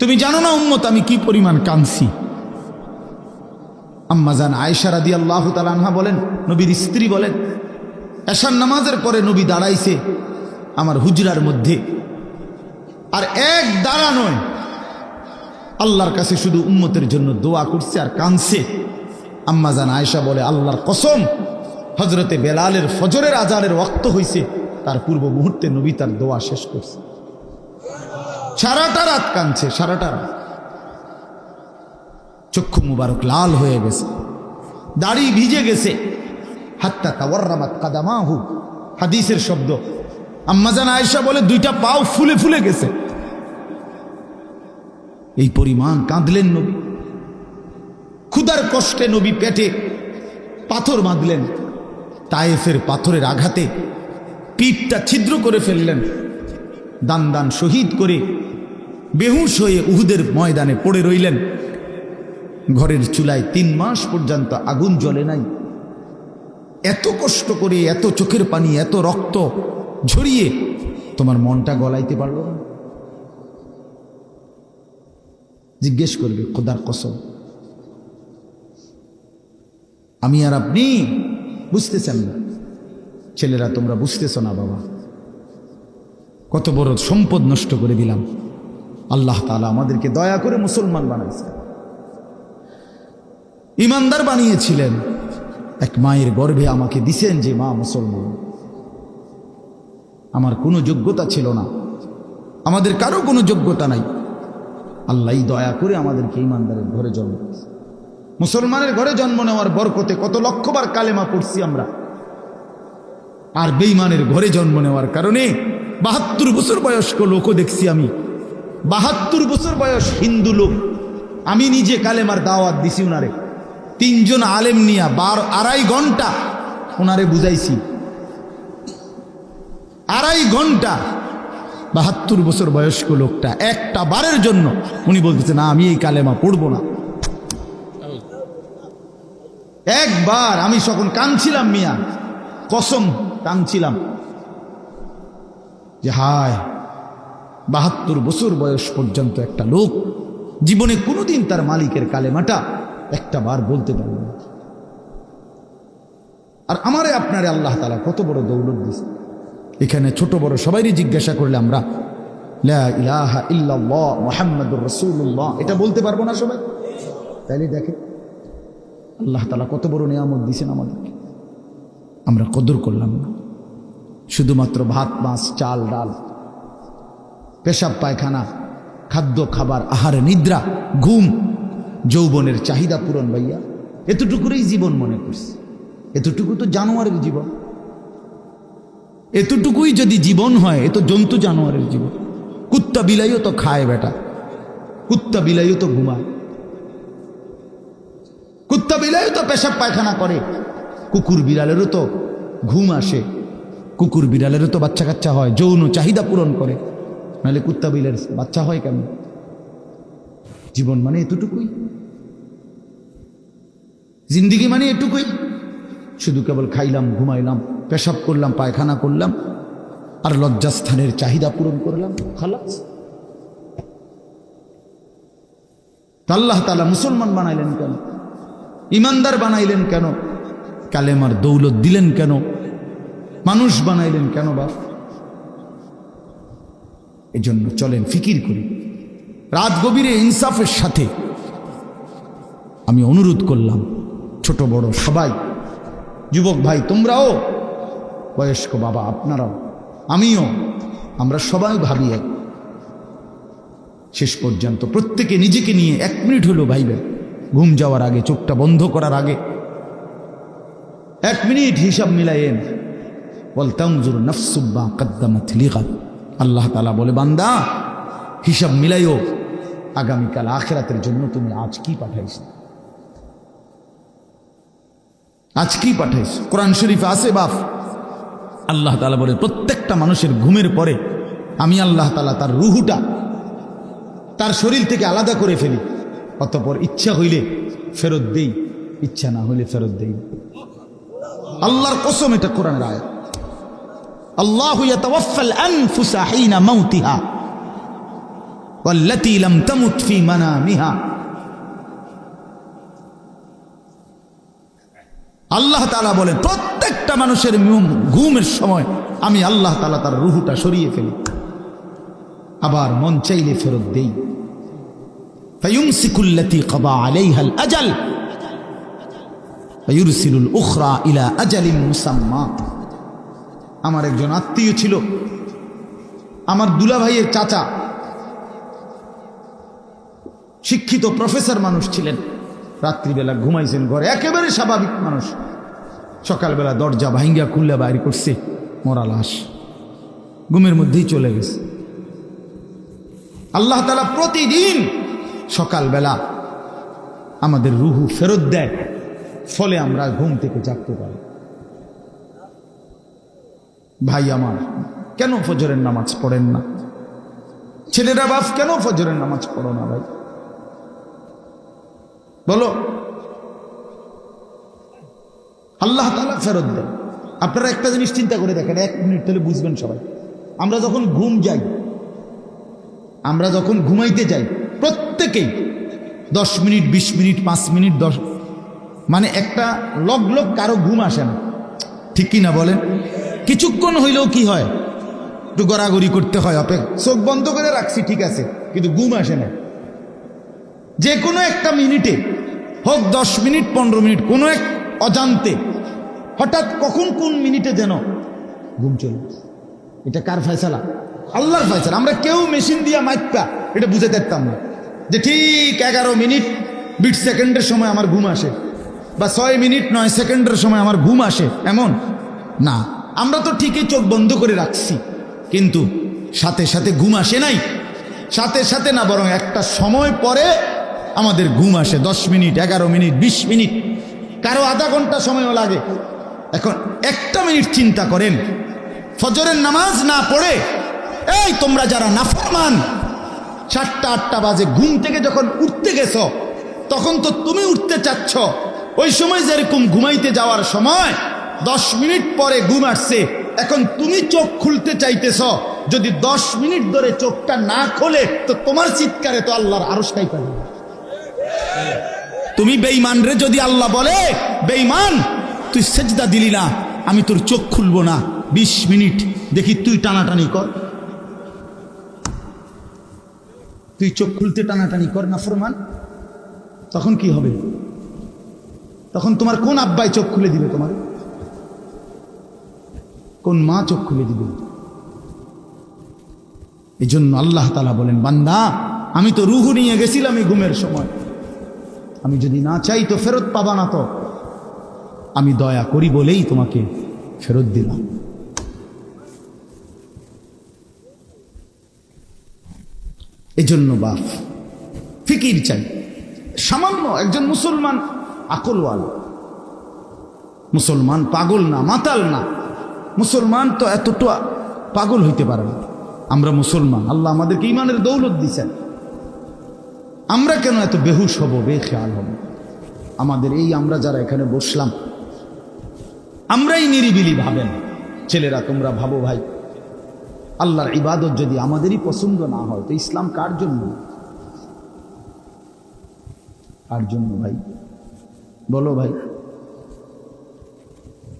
তুমি জানো না উম্মত, আমি কি পরিমাণ কাঁদছি? আম্মাজান আয়েশা রাদি আল্লাহ তালানহা বলেন, নবীর স্ত্রী বলেন, এশার নামাজের পরে নবী দাঁড়াইছে আমার হুজরার মধ্যে। আর এক দাঁড়া নয়, আল্লাহর কাছে শুধু উম্মতের জন্য দোয়া করছে আর কানছে আম্মাজান আয়েশা বলে, আল্লাহর কসম হজরতে বেলালের ফজরের আজানের রক্ত হইছে, তার পূর্ব মুহূর্তে নবী তার দোয়া শেষ করছে। সারাটা রাত কানছে সারাটা রাত। চক্ষু মুবারক লাল হয়ে গেছে। দাড়ি ভিজে গেছে। হাত্তা তাওয়ার্রামাত কাদামাহু। হাদিসের শব্দ। আম্মাজান আয়েশা বলে, দুইটা পাও ফুলে ফুলে গেছে। এই পরিমাণ কাঁদলেন নবী। ক্ষুদার কষ্টে নবী পেটে পাথর বাঁধলেন। তায়েফের পাথরের আঘাতে পিঠটা ছিদ্র করে ফেললেন। দান দান শহীদ করে বেহুশ হয়ে উহুদের ময়দানে পড়ে রইলেন। ঘরের চুলায় তিন মাস পর্যন্ত আগুন জ্বলে নাই। এত কষ্ট করে, এত চোখের পানি, এত রক্ত ঝরিয়ে তোমার মনটা গলাইতে পারল না। জিজ্ঞেস করবে, খোদার কসম, আমি আর আপনি বুঝতেছেন না। ছেলেরা, তোমরা বুঝতেছ না বাবা। কত বড় সম্পদ নষ্ট করে দিলাম। আল্লাহ তালা আমাদেরকে দয়া করে মুসলমান বানাইছে ইমানদার বানিয়েছিলেন। এক মায়ের গর্ভে আমাকে দিছেন যে, মা, মুসলমান, আমার কোনো যোগ্যতা ছিল না। আমাদের কারও কোনো যোগ্যতা নাই। আল্লাহ দয়া করে আমাদেরকে ইমানদারের ঘরে জন্ম মুসলমানের ঘরে জন্ম নেওয়ার বরকতে কত লক্ষবার কালেমা পড়ছি আমরা। আর বেইমানের ঘরে জন্ম নেওয়ার কারণে বাহাত্তর বছর বয়স্ক লোকও দেখছি আমি। বাহাত্তর বছর বয়স হিন্দু লোক। আমি নিজে কালেমার দাওয়াত দিছি উনারে। তিনজন আলেম নিয়া বার আড়াই ঘণ্টা ওনারে বুঝাইছি। আড়াই ঘণ্টা বাহাত্তর বছর বয়স্ক লোকটা একটা বারের জন্য উনি বলতেছে, না, আমি এই কালেমা পড়ব না। একবার আমি যখন কাঁদছিলাম মিয়া, কসম কাঁদছিলাম। যে হায় বাহাত্তর বছর বয়স পর্যন্ত একটা লোক জীবনে কোনোদিন তার মালিকের কালেমাটা একটা বার বলতে পারবে না। আর আমারে আপনারে আল্লাহ তালা কত বড় দৌলত দিছে এখানে ছোট বড় সবাইরই জিজ্ঞাসা করলে আমরা এটা বলতে পারব না সবাই? তাইলে দেখে আল্লাহ তালা কত বড় নিয়ামত দিয়েছেন আমাদেরকে। আমরা কদর করলাম না। শুধুমাত্র ভাত, মাছ, চাল, ডাল পেশাব, পায়খানা, খাদ্য, খাবার, আহারে, নিদ্রা, ঘুম, যৌবনের চাহিদা পূরণ ভাইয়া। এতটুকুরই জীবন মনে করছে। এতটুকু তো জানোয়ারের জীবন। এতটুকুই যদি জীবন হয়, এ তো জন্তু জানোয়ারের জীবন। কুত্তা বিলাইও তো খায় বেটা। কুত্তা বিলাইও তো ঘুমায়। কুত্তা বিলাইও তো পেশাব, পায়খানা করে। কুকুর বিড়ালেরও তো ঘুম আসে। কুকুর বিড়ালেরও তো বাচ্চা কাচ্চা হয়, যৌন চাহিদা পূরণ করে। নাহলে কুত্তা বিলের বাচ্চা হয় কেন জীবন মানে এতটুকুই। জিন্দিগি মানে এটুকুই। শুধু কেবল খাইলাম, ঘুমাইলাম, পেশাব করলাম, পায়খানা করলাম, আর লজ্জাস্থানের চাহিদা পূরণ করলাম, খালাস। আল্লাহ তালা মুসলমান বানাইলেন কেন? ইমানদার বানাইলেন কেন? কালেমার দৌলত দিলেন কেন? মানুষ বানাইলেন কেন বা? এজন্য চলেন ফিকির করি। রাত গভীরে ইনসাফের সাথে আমি অনুরোধ করলাম, ছোট বড় সবাই, যুবক ভাই তোমরাও, বয়স্ক বাবা আপনারাও, আমিও, আমরা সবাই ভাবি এক। শেষ পর্যন্ত প্রত্যেকে নিজেকে নিয়ে এক মিনিট হলো ভাইবেন, ঘুম যাওয়ার আগে, চোখটা বন্ধ করার আগে। এক মিনিট হিসাব মিলাইয়েন বলতাম জুর নফসুব্বা কদ্দামাত লিগাত আল্লাহ তালা বলে, বান্দা, হিসাব মিলাইও, আগামীকাল আখেরাতের জন্য তুমি আজ কি পাঠাইছ? আজ কি পাঠাইছ? কোরআন শরীফ আছে বাপ? আল্লাহ তালা বলে, প্রত্যেকটা মানুষের ঘুমের পরে আমি আল্লাহ তালা তার রুহুটা তার শরীর থেকে আলাদা করে ফেলি। অতপর ইচ্ছা হইলে ফেরত দেই, ইচ্ছা না হইলে ফেরত দেই। আল্লাহর কসম এটা কোরআন আয়াত। আল্লাহ ইয়াতাওয়াফাল বলে, প্রত্যেকটা মানুষের ঘুমের সময় আমি আল্লাহ তাআলা তার রুহুটা সরিয়ে ফেলি। আবার মন চাইলে ফেরত দেই। ফায়ুমসিকুল্লাতী কাদা আলাইহাল আজাল, ফায়ুরসিলুল উখরা ইলা আজালিন মুসাম্মা। আমার একজন আত্মীয় ছিল। আমার দুলা ভাইয়ের চাচা। শিক্ষিত প্রফেসর মানুষ ছিলেন। রাত্রিবেলা ঘুমাইছেন ঘরে। একেবারে স্বাভাবিক মানুষ। সকালবেলা দরজা ভাঙ্গিয়া খুললে বাইর করছে। মরা লাশ ঘুমের মধ্যেই চলে গেছে। আল্লাহ তালা প্রতিদিন সকালবেলা আমাদের রুহু ফেরত দেয়। ফলে আমরা ঘুম থেকে জাগতে পারি। ভাই আমার, কেন ফজরের নামাজ পড়েন না? ছেলেরা বাপ, কেন ফজরের নামাজ পড়ো না ভাই? বলো। আল্লাহ তালা ফেরত দেন। আপনারা একটা জিনিস চিন্তা করে দেখেন, এক মিনিট তাহলে বুঝবেন সবাই। আমরা যখন ঘুম যাই, আমরা যখন ঘুমাইতে যাই, প্রত্যেকেই দশ মিনিট, বিশ মিনিট, পাঁচ মিনিট, দশ মানে একটা লগ লগ কারও ঘুম আসে না। ঠিক কি না বলেন? কিছুক্ষণ হইলেও কি হয়? একটু গড়াগড়ি করতে হয় অপেক চোখ বন্ধ করে রাখছি, ঠিক আছে, কিন্তু ঘুম আসে না। যে কোনো একটা মিনিটে, হোক দশ মিনিট, পনেরো মিনিট, কোনো এক অজান্তে, হঠাৎ কখন কোন মিনিটে যেন ঘুম চলে এটা কার ফয়সালা? আল্লাহর ফয়সালা। আমরা কেউ মেশিন দিয়া মাইপা এটা বুঝে দেখতাম না। যে ঠিক এগারো মিনিট বিট সেকেন্ডের সময় আমার ঘুম আসে, বা ছয় মিনিট, নয় সেকেন্ডের সময় আমার ঘুম আসে, এমন? না। আমরা তো ঠিকই চোখ বন্ধ করে রাখছি। কিন্তু সাথে সাথে ঘুম আসে নাই। সাথে সাথে না বরং একটা সময় পরে আমাদের ঘুম আসে। দশ মিনিট, এগারো মিনিট, বিশ মিনিট। কারও আধা ঘণ্টা সময়ও লাগে। এখন একটা মিনিট চিন্তা করেন। ফজরের নামাজ না পড়ে, এই তোমরা যারা নাফরমান, সাতটা, আটটা বাজে ঘুম থেকে যখন উঠতে গেছো, তখন তো তুমি উঠতে চাচ্ছ। ওই সময় যেরকম ঘুমাইতে যাওয়ার সময় দশ মিনিট পরে ঘুম আসছে। এখন তুমি চোখ খুলতে চাইতেছ। যদি দশ মিনিট ধরে চোখটা না খোলে, তো তোমার চিৎকারে তো আল্লাহর আরসটাই পাবে তুমি বেঈমান রে যদি আল্লাহ বলে, বেঈমান, তুই সেজদা দিলি না, আমি তোর চোখ খুলবো না। বিশ মিনিট, দেখি তুই টানাটানি কর। তুই চোখ খুলতে টানাটানি কর না ফরমান? তখন কি হবে? তখন তোমার কোন আব্বাই চোখ খুলে দিবে তোমার? কোন মা চোখ খুলে দিবে? এই জন্য আল্লাহ তালা বলেন, বান্দা, আমি তো রুহু নিয়ে গেছিলাম এই ঘুমের সময়। আমি যদি না চাই তো ফেরত পাবা না তো। আমি দয়া করি বলেই তোমাকে ফেরত দিলাম। এজন্য বাপ, ফিকির চাই। সামান্য একজন মুসলমান আকলওয়াল। মুসলমান পাগল না, মাতাল না। মুসলমান তো এতটা পাগল হইতে পারে না। আমরা মুসলমান। আল্লাহ আমাদেরকে ইমানের দৌলত দিছেন। আমরা কেন এত বেহুশ হব, বেখেয়াল হব? আমাদের এই আমরা যারা এখানে বসলাম, আমরাই নিরিবিলি ভাবেন। ছেলেরা, তোমরা ভাবো ভাই, আল্লাহর ইবাদত যদি আমাদেরই পছন্দ না হয়, তো ইসলাম কার জন্য? কার জন্য ভাই? বলো ভাই।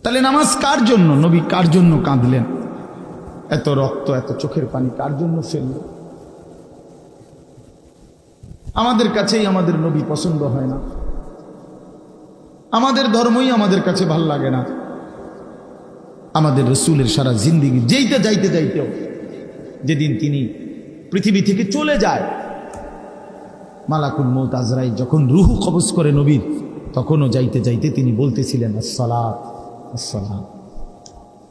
তাহলে নামাজ কার জন্য? নবী কার জন্য কাঁদলেন? এত রক্ত, এত চোখের পানি কার জন্য ফেললেন আমাদের কাছেই আমাদের নবী পছন্দ হয় না। আমাদের ধর্মই আমাদের কাছে ভালো লাগে না। আমাদের রসুলের সারা জিন্দিগি যেইতে যাইতে যাইতেও যেদিন তিনি পৃথিবী থেকে চলে যায়, মালাকুল মৌত আজরাই যখন রুহু কবজ করে নবীর, তখনও যাইতে যাইতে তিনি বলতেছিলেন আসসালাম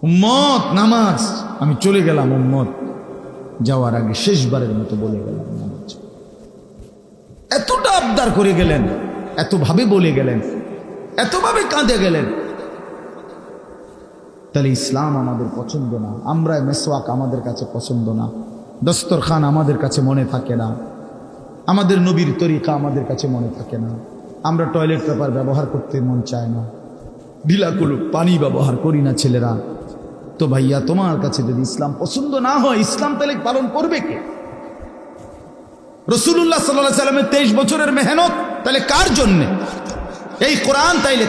উম্মত, নামাজ। আমি চলে গেলাম উম্মত। যাওয়ার আগে শেষবারের মতো বলে গেলাম নামাজ। এতটা আবদার করে গেলেন, এতভাবে বলে গেলেন, এতভাবে কাঁদে গেলেন। তাহলে ইসলাম আমাদের পছন্দ না আমরা মেসওয়াক আমাদের কাছে পছন্দ না, দস্তরখান আমাদের কাছে মনে থাকে না, আমাদের নবীর তরিকা আমাদের কাছে মনে থাকে না, আমরা টয়লেট পেপার ব্যবহার করতে মন চায় না। ঢিলাকুলু পানি ব্যবহার করি না ছেলেরা। তো ভাইয়া, তোমার কাছে যদি ইসলাম পছন্দ না হয়, ইসলাম তাহলে পালন করবে কে? রসুল্লাহ সাল্লাহ সাল্লামের তেইশ বছরের মেহনত তাহলে কার জন্যে? এই কোরআন তাইলে